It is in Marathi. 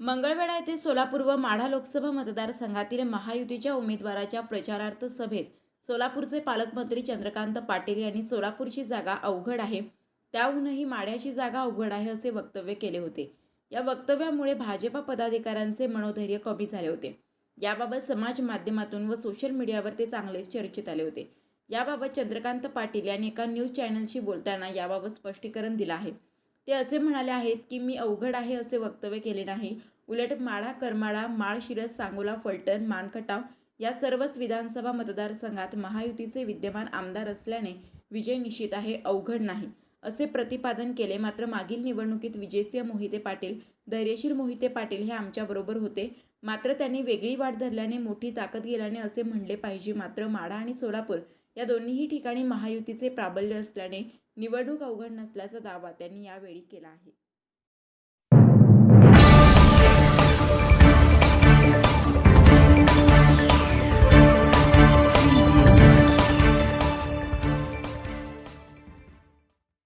मंगळवेढा येथे सोलापूर व माढा लोकसभा मतदारसंघातील महायुतीच्या उमेदवाराच्या प्रचारार्थ सभेत सोलापूरचे पालकमंत्री चंद्रकांत पाटील यांनी सोलापूरची जागा अवघड आहे. त्याहूनही माढ्याची जागा अवघड आहे असे वक्तव्य केले होते. या वक्तव्यामुळे भाजपा पदाधिकाऱ्यांचे मनोधैर्य कमी झाले होते. याबाबत समाज माध्यमातून व सोशल मीडियावर ते चांगलेच चर्चेत आले होते. याबाबत चंद्रकांत पाटील यांनी एका न्यूज चॅनलशी बोलताना याबाबत स्पष्टीकरण दिलं आहे. ते असे म्हणाले आहेत की मी अवघड आहे असे वक्तव्य केले नाही. उलट माढा करमाळा माळ शिरस सांगोला फलटण मानखटाव या सर्वच विधानसभा मतदारसंघात महायुतीचे विद्यमान आमदार असल्याने विजय निश्चित आहे अवघड नाही. असे प्रतिपादन केले. मात्र मागील निवडणुकीत विजयसिंह मोहिते पाटील धैर्यशील मोहिते पाटील हे आमच्याबरोबर होते. मात्र त्यांनी वेगळी वाट धरल्याने मोठी ताकद गेल्याने असे म्हणले पाहिजे. मात्र माढा आणि सोलापूर या दोन्हीही ठिकाणी महायुतीचे प्राबल्य असल्याने निवडणूक अवघड नसल्याचा दावा त्यांनी यावेळी केला आहे.